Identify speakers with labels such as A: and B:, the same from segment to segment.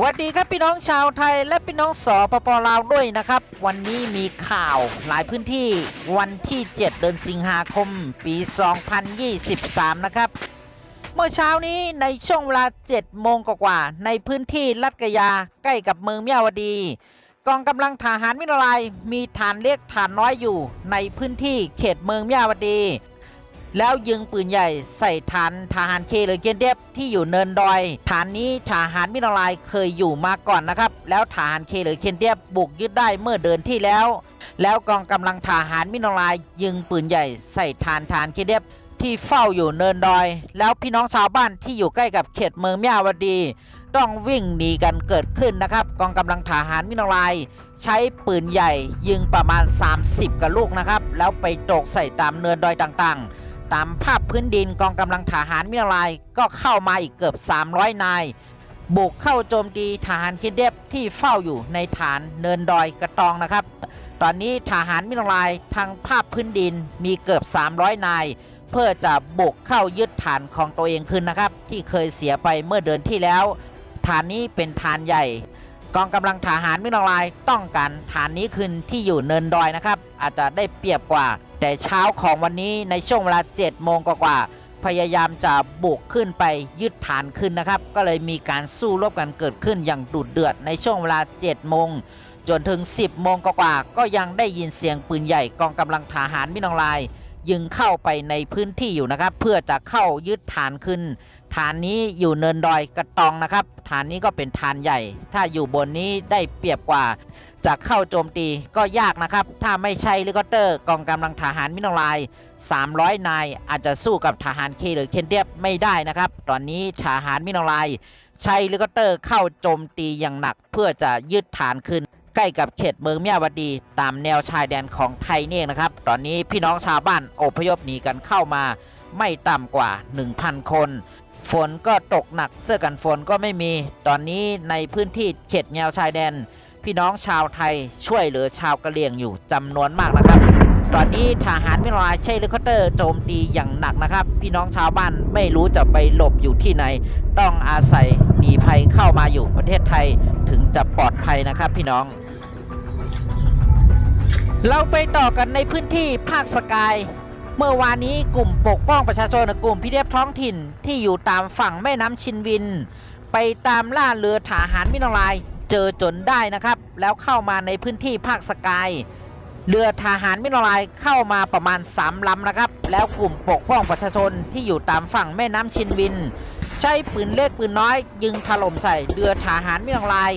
A: สวัสดีครับพี่น้องชาวไทยและพี่น้องสปปลาวด้วยนะครับ วันนี้มีข่าวหลายพื้นที่วันที่ 7 เดือนสิงหาคม ปี 2023 นะครับ เมื่อเช้านี้ในช่วงเวลา 7 โมงกว่าๆในพื้นที่ลัดกะยาใกล้กับเมืองเมียวดี กองกำลังทหารมิตรลายมีฐานเล็กฐานน้อยอยู่ในพื้นที่เขตเมืองเมียวดี แล้วยิงปืนใหญ่ใส่ฐานทหารเคหรือเกนเดฟที่อยู่เนินดอย ฐานนี้ทหารมิตรลายเคยอยู่มาก่อนนะครับ แล้วทหารเคหรือเคนเดฟบุกยึดได้เมื่อเดือนที่แล้ว แล้วกองกำลังทหารมิตรลายยิงปืนใหญ่ใส่ฐานทหารเคเดฟที่เฝ้าอยู่เนินดอย แล้วพี่น้องชาวบ้านที่อยู่ใกล้กับเขตเมืองมิาวดี ต้องวิ่งหนีกันเกิดขึ้นนะครับ กองกำลังทหารมิตรลายใช้ปืนใหญ่ยิงประมาณ 30กระลูกนะครับ แล้วไปตกใส่ตามเนินดอยต่างๆ ตามภาพพื้นดินกองกำลังทหารมิลายก็เข้ามาอีกเกือบ 300 นาย บุกเข้าโจมตีทหารคินเดฟที่เฝ้าอยู่ในฐานเนินดอยกระตองนะครับ ตอนนี้ทหารมิตรลายทางภาพพื้นดินมีเกือบ 300 นาย เพื่อจะบุกเข้ายึดฐานของตัวเองคืนนะครับ ที่เคยเสียไปเมื่อเดือนที่แล้ว ฐานนี้เป็นฐานใหญ่ กองกำลังทหารมิตรลายต้องการฐานนี้คืนที่อยู่เนินดอยนะครับ อาจจะได้เปรียบกว่า แต่เช้าของวันนี้ในช่วงเวลา7โมงกว่าพยายามจะบุกขึ้นไปยึดฐานขึ้นนะครับ ก็เลยมีการสู้รบกันเกิดขึ้นอย่างดุเดือดในช่วงเวลา7โมงจนถึง 10โมงกว่าก็ยังได้ยินเสียงปืนใหญ่กองกำลังทหารมิตรลาย ยิงเข้าไปในพื้นที่อยู่นะครับ เพื่อจะเข้ายึดฐานขึ้น ฐานนี้อยู่เนินดอยกระตองนะครับ ฐานนี้ก็เป็นฐานใหญ่ ถ้าอยู่บนนี้ได้เปรียบกว่าจะเข้าโจมตีก็ยากนะครับ ถ้าไม่ใช่ลิคอเตอร์กองกำลังทหารมิตรลาย 300 นาย อาจจะสู้กับทหารเคหรือเคนเดียบไม่ได้นะครับ ตอนนี้ทหารมิตรลาย ใช้ลิคอเตอร์เข้าโจมตีอย่างหนักเพื่อจะยึดฐานขึ้น ใกล้กับเขตเมืองเมียวดี ตามแนวชายแดนของไทยเนี่เองนะครับ ตอนนี้พี่น้องชาวบ้านอพยพหนีกันเข้ามา ไม่ต่ำกว่า 1,000 คน ฝนก็ตกหนักเสื้อกันฝนก็ไม่มี ตอนนี้ในพื้นที่เขตแนวชายแดน พี่น้องชาวไทยช่วยเหลือชาวกะเหรี่ยงอยู่จำนวนมากนะครับตอนนี้ทหารมิลายใช้เฮลิคอปเตอร์โจมตีอย่างหนักนะครับ พี่น้องชาวบ้านไม่รู้จะไปหลบอยู่ที่ไหน ต้องอาศัยหนีภัยเข้ามาอยู่ประเทศไทยถึงจะปลอดภัยนะครับพี่น้อง เราไปต่อกันในพื้นที่ภาคสกาย เมื่อวานนี้กลุ่มปกป้องประชาชนกลุ่มพิเดฟท้องถิ่นที่อยู่ตามฝั่งแม่น้ำชินวิน ไปตามล่าเรือทหารมิตรลายเจอจนได้นะครับ แล้วเข้ามาในพื้นที่ภาคสกาย เรือทหารมิตรลายเข้ามาประมาณ 3 ลำนะครับ แล้วกลุ่มปกป้องประชาชนที่อยู่ตามฝั่งแม่น้ำชินวิน ใช้ปืนเล็กปืนน้อย ยิงถล่มใส่เรือทหารมิตรลาย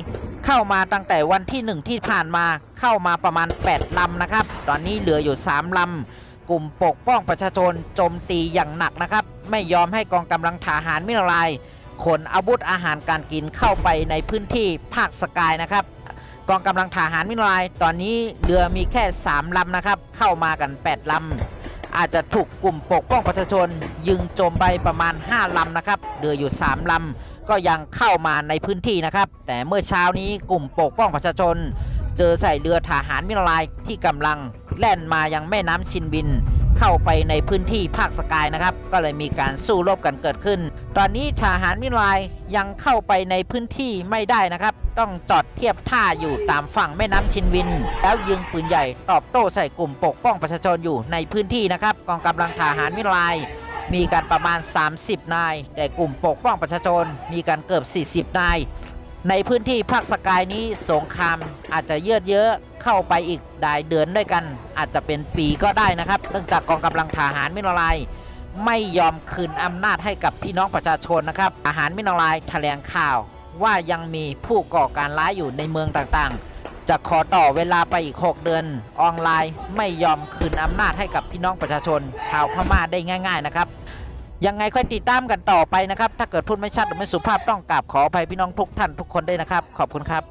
A: เข้ามาตั้งแต่วันที่1ที่ผ่านมาเข้ามาประมาณ 8 ลำนะครับ ตอนนี้เหลืออยู่ 3 ลำ กลุ่มปกป้องประชาชนโจมตีอย่างหนักนะครับ ไม่ยอมให้กองกำลังทหารมิตรลายขนอาวุธอาหารการกินเข้าไปในพื้นที่ภาคสกายนะครับ กองกำลังทหารมิลายตอนนี้เรือมีแค่ 3ลำนะครับ เข้ามากัน 8ลำอาจจะถูกกลุ่มปกป้องประชาชน ยิงโจมไปประมาณ 5ลำนะครับเรืออยู่ 3ลำก็ยังเข้ามาในพื้นที่นะครับ แต่เมื่อเช้านี้กลุ่มปกป้องประชาชน เจอใส่เรือทหารมิลายที่กำลังแล่นมายังแม่น้ำชินบิน เข้าไปในพื้นที่ภาคสกายนะครับ ก็เลยมีการสู้รบกันเกิดขึ้น ตอนนี้ทหารมิลายยังเข้าไปในพื้นที่ไม่ได้นะครับ ต้องจอดเทียบท่าอยู่ตามฝั่งแม่น้ำชินวิน แล้วยิงปืนใหญ่ตอบโต้ใส่กลุ่มปกป้องประชาชนอยู่ในพื้นที่นะครับกองกำลังทหารมิลายมีการประมาณ 30 นาย แต่กลุ่มปกป้องประชาชนมีการเกือบ 40 นาย ในพื้นที่ภาคสกายนี้สงครามอาจจะเยืดเยอะ เข้าไปอีกหลายเดือนด้วยกัน อาจจะเป็นปีก็ได้นะครับ เนื่องจากกองกำลังทหารมิตรลายไม่ยอมคืนอำนาจให้กับพี่น้องประชาชนนะครับทหารมิตรลายแถลงข่าวว่ายังมีผู้ก่อการร้ายอยู่ในเมืองต่างๆ จะขอต่อเวลาไปอีก 6 เดือน ออนไลน์ไม่ยอมคืนอำนาจให้กับพี่น้องประชาชน ชาวพม่าได้ง่าย ๆ นะครับ ยังไงค่อยติดตามกันต่อไปนะครับ ถ้าเกิดพูดไม่ชัดหรือไม่สุภาพต้องกราบขออภัยพี่น้องทุกท่านทุกคนด้วยนะครับ ขอบคุณครับ